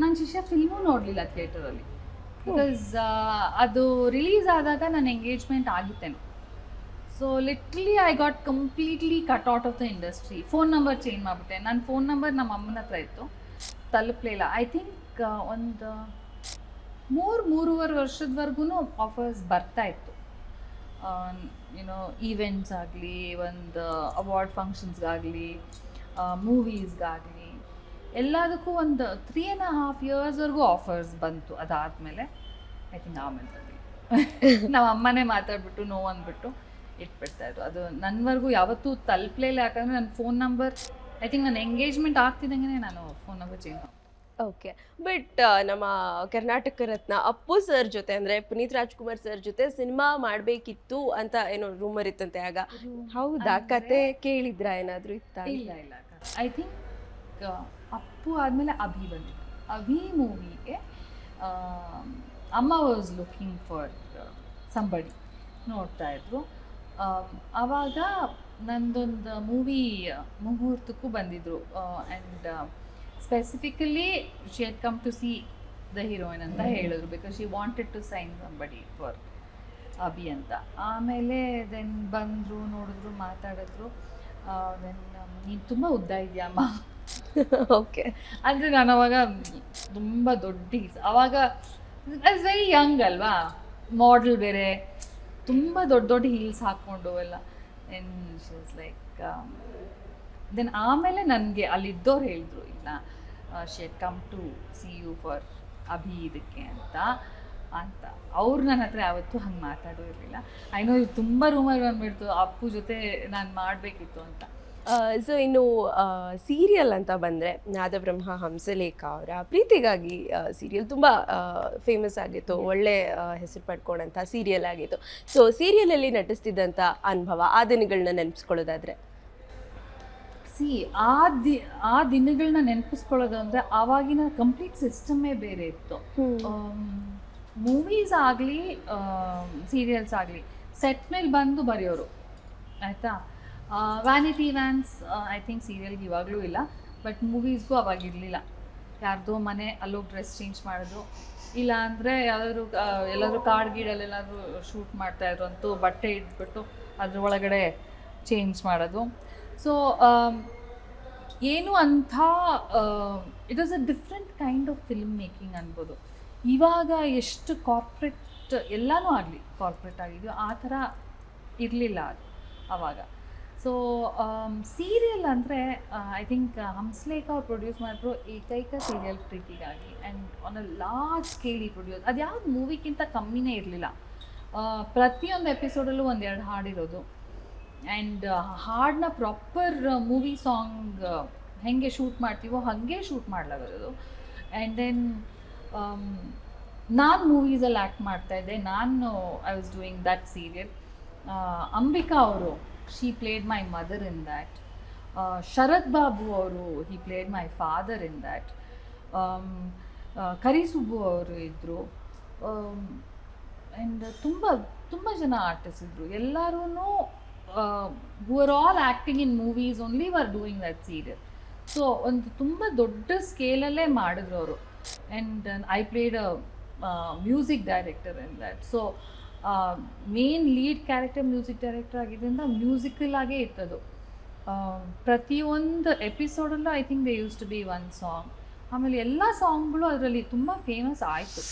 ನನ್ನ ಶಿಷ್ಯ ಫಿಲ್ಮು ನೋಡಲಿಲ್ಲ ಥಿಯೇಟರಲ್ಲಿ. ಬಿಕಾಸ್ ಅದು ರಿಲೀಸ್ ಆದಾಗ ನಾನು engagement ಆಗಿತ್ತೇನು. So little I got completely cut out of the industry phone number change ಮಾಡಿಬಿಟ್ಟೆ. ನನ್ನ ಫೋನ್ ನಂಬರ್ ನಮ್ಮ ಅಮ್ಮನ ಹತ್ರ ಇತ್ತು. ತಲುಪಲಿಲ್ಲ ಐ ಥಿಂಕ್ ಒಂದು ಮೂರು ಮೂರುವರೆ ವರ್ಷದವರೆಗೂ ಆಫರ್ಸ್ ಬರ್ತಾ ಇತ್ತು. ಯುನೋ ಈವೆಂಟ್ಸ್ ಆಗಲಿ ಒಂದು ಅವಾರ್ಡ್ ಫಂಕ್ಷನ್ಸ್ಗಾಗಲಿ ಮೂವೀಸ್ಗಾಗಲಿ ಎಲ್ಲದಕ್ಕೂ ಒಂದು ತ್ರೀ ಆ್ಯಂಡ್ ಹಾಫ್ ಇಯರ್ಸ್ವರೆಗೂ ಆಫರ್ಸ್ ಬಂತು. ಅದಾದಮೇಲೆ ಐ ಥಿಂಕ್ ಆಮೇಲೆ ಬಂದಿಲ್ಲ ನಾವು ಅಮ್ಮನೇ ಮಾತಾಡ್ಬಿಟ್ಟು ನೋವು ಅಂದ್ಬಿಟ್ಟು ಇಟ್ಬಿಡ್ತಾ ಇದ್ರು. ಅದು ನನ್ನವರೆಗೂ ಯಾವತ್ತೂ ತಲುಪಲೇ ಇಲ್ಲ. ಯಾಕಂದರೆ ನನ್ನ ಫೋನ್ ನಂಬರ್ ಐ ಥಿಂಕ್ ನನ್ನ ಎಂಗೇಜ್ಮೆಂಟ್ ಆಗ್ತಿದ್ದಂಗೆ ನಾನು ಫೋನ್ ನಂಬರ್ ಚೇಂಜ್ ಮಾಡಿ ಓಕೆ ಬಟ್ ನಮ್ಮ ಕರ್ನಾಟಕ ರತ್ನ ಅಪ್ಪು ಸರ್ ಜೊತೆ ಅಂದ್ರೆ ಪುನೀತ್ ರಾಜ್ಕುಮಾರ್ ಸರ್ ಜೊತೆ ಸಿನಿಮಾ ಮಾಡಬೇಕಿತ್ತು ಅಂತ ಏನೋ ರೂಮರ್ ಇತ್ತಂತೆ ಆಗ. ಹೌದಾ? ಕತೆ ಕೇಳಿದ್ರಾ ಏನಾದ್ರೂ ಇತ್ತ? ಇಲ್ಲ ಇಲ್ಲ ಐ ಥಿಂಕ್ ಅಪ್ಪು ಆದಮೇಲೆ ಅಭಿ ಬಂದಿದೆ. ಅಭಿ ಮೂವಿಗೆ ಅಮ್ಮ ವಾಸ್ ಲುಕಿಂಗ್ ಫಾರ್ ಸಂಬಡಿ ನೋಡ್ತಾ ಇದ್ರು. ಆವಾಗ ನಂದೊಂದು ಮೂವಿ ಮುಹೂರ್ತಕ್ಕೂ ಬಂದಿದ್ರು. And specifically she had come to see the heroine ಅಂತ ಹೇಳಿದ್ರು because she wanted to sign somebody for Abhi ಅಂತ. ಆಮೇಲೆ ದೆನ್ ಬಂದರು ನೋಡಿದ್ರು ಮಾತಾಡಿದ್ರು. ನೀನು ತುಂಬ ಉದ್ದ ಇದೆಯಮ್ಮ ಓಕೆ. ಅಂದರೆ ನಾನು ಅವಾಗ ತುಂಬ ದೊಡ್ಡ ಅವಾಗ ವೆರಿ ಯಂಗ್ ಅಲ್ವಾ? ಮಾಡಲ್ ಬೇರೆ ತುಂಬ ದೊಡ್ಡ ದೊಡ್ಡ ಹೀಲ್ಸ್ ಹಾಕ್ಕೊಂಡು ಎಲ್ಲ. ಶೀಸ್ ಲೈಕ್ ದೆನ್ ಆಮೇಲೆ ನನಗೆ ಅಲ್ಲಿದ್ದವ್ರು ಹೇಳಿದ್ರು ಇಲ್ಲ she'd come to see you for Abhi ಇದಕ್ಕೆ ಅಂತ. ಅಂತ. ಅವ್ರು ನನ್ನ ಹತ್ರ ಯಾವತ್ತೂ ಹಂಗೆ ಮಾತಾಡೋ ಇರಲಿಲ್ಲ. ಐನೋ ಇದು ತುಂಬ ರೂಮರ್ ಬಂದ್ಬಿಡ್ತು ಅಪ್ಪು ಜೊತೆ ನಾನು ಮಾಡಬೇಕಿತ್ತು ಅಂತ. ಸೊ ಇನ್ನು ಸೀರಿಯಲ್ ಅಂತ ಬಂದರೆ ನಾದಬ್ರಹ್ಮ ಹಂಸಲೇಖ ಅವರ ಪ್ರೀತಿಗಾಗಿ ಸೀರಿಯಲ್ ತುಂಬ ಫೇಮಸ್ ಆಗಿತ್ತು ಒಳ್ಳೆ ಹೆಸರು ಪಡ್ಕೊಂಡಂಥ ಸೀರಿಯಲ್ ಆಗಿತ್ತು. ಸೊ ಸೀರಿಯಲಲ್ಲಿ ನಟಿಸ್ತಿದ್ದಂಥ ಅನುಭವ ಆ ದಿನಗಳನ್ನ ನೆನಪಿಸ್ಕೊಳ್ಳೋದಾದರೆ? ಸಿ ಆ ದಿ ಆ ದಿನಗಳನ್ನ ನೆನಪಿಸ್ಕೊಳ್ಳೋದು ಅಂದರೆ ಆವಾಗಿನ ಕಂಪ್ಲೀಟ್ ಸಿಸ್ಟಮೇ ಬೇರೆ ಇತ್ತು. ಮೂವೀಸ್ ಆಗಲಿ ಸೀರಿಯಲ್ಸ್ ಆಗಲಿ ಸೆಟ್ ಮೇಲೆ ಬಂದು ಬರೆಯೋರು, ಆಯಿತಾ? ವ್ಯಾನಿಟಿ ವ್ಯಾನ್ಸ್ ಐ ಥಿಂಕ್ ಸೀರಿಯಲ್ಗೆ ಇವಾಗಲೂ ಇಲ್ಲ ಬಟ್ ಮೂವೀಸ್ಗೂ ಅವಾಗಿರಲಿಲ್ಲ ಯಾರ್ದೋ ಮನೆ ಅಲ್ಲೋಗಿ ಡ್ರೆಸ್ ಚೇಂಜ್ ಮಾಡೋದು. ಇಲ್ಲ ಅಂದರೆ ಯಾವ್ದಾದ್ರು ಎಲ್ಲಾದರೂ ಕಾಡ್ ಗೀಡಲ್ಲೆಲ್ಲಾದರೂ ಶೂಟ್ ಮಾಡ್ತಾಯಿದ್ರು ಅಂತೂ ಬಟ್ಟೆ ಇಟ್ಬಿಟ್ಟು ಅದ್ರ ಒಳಗಡೆ ಚೇಂಜ್ ಮಾಡೋದು. ಸೊ ಏನು ಅಂಥ it was a different kind of film making ಅನ್ಬೋದು. ಇವಾಗ ಎಷ್ಟು ಕಾರ್ಪ್ರೇಟ್ ಎಲ್ಲನೂ ಆಗಲಿ ಕಾರ್ಪ್ರೇಟ್ ಆಗಿದೆಯೋ ಆ ಥರ ಇರಲಿಲ್ಲ ಅದು ಆವಾಗ ಸೊ ಸೀರಿಯಲ್ ಅಂದರೆ ಐ ಥಿಂಕ್ ಹಂಸ್ಲೇಖ ಅವ್ರು ಪ್ರೊಡ್ಯೂಸ್ ಮಾಡಿದ್ರು ಏಕೈಕ ಸೀರಿಯಲ್ ಪ್ರೀತಿಗಾಗಿ and on a large scale produce ಅದು ಯಾವ್ದು ಮೂವಿಗಿಂತ ಕಮ್ಮಿನೇ ಇರಲಿಲ್ಲ. ಪ್ರತಿಯೊಂದು ಎಪಿಸೋಡಲ್ಲೂ ಒಂದೆರಡು ಹಾಡಿರೋದು ಆ್ಯಂಡ್ ಹಾಡನ್ನ ಪ್ರಾಪರ್ ಮೂವಿ ಸಾಂಗ್ ಹೆಂಗೆ ಶೂಟ್ ಮಾಡ್ತೀವೋ ಹಾಗೆ ಶೂಟ್ ಮಾಡಲಾಗದು ಆ್ಯಂಡ್ ದೆನ್ ನಾನು ಮೂವೀಸಲ್ಲಿ ಆ್ಯಕ್ಟ್ ಮಾಡ್ತಾ ಇದ್ದೆ. ನಾನು I was doing that serial Ambika ಅವರು she played my mother in that Sharath Babu ಅವರು he played my father in that Karisubbu ಅವರು ಇದ್ದರು ಆ್ಯಂಡ್ ತುಂಬ ತುಂಬ ಜನ ಆರ್ಟಿಸ್ಟ್ ಇದ್ದರು ಎಲ್ಲರೂ who are all acting in movies only were doing that serial so ಒಂದು ತುಂಬ ದೊಡ್ಡ ಸ್ಕೇಲಲ್ಲೇ ಮಾಡಿದ್ರು ಅವರು. And I played a music director in that so main lead character music director ಆಗಿದ್ದರಿಂದ ಮ್ಯೂಸಿಕಲ್ ಆಗೇ ಇತ್ತದು ಪ್ರತಿಯೊಂದು ಎಪಿಸೋಡಲ್ಲೂ I think they use to be one song ಆಮೇಲೆ ಎಲ್ಲ ಸಾಂಗ್ಗಳು ಅದರಲ್ಲಿ ತುಂಬ ಫೇಮಸ್ ಆಯಿತು.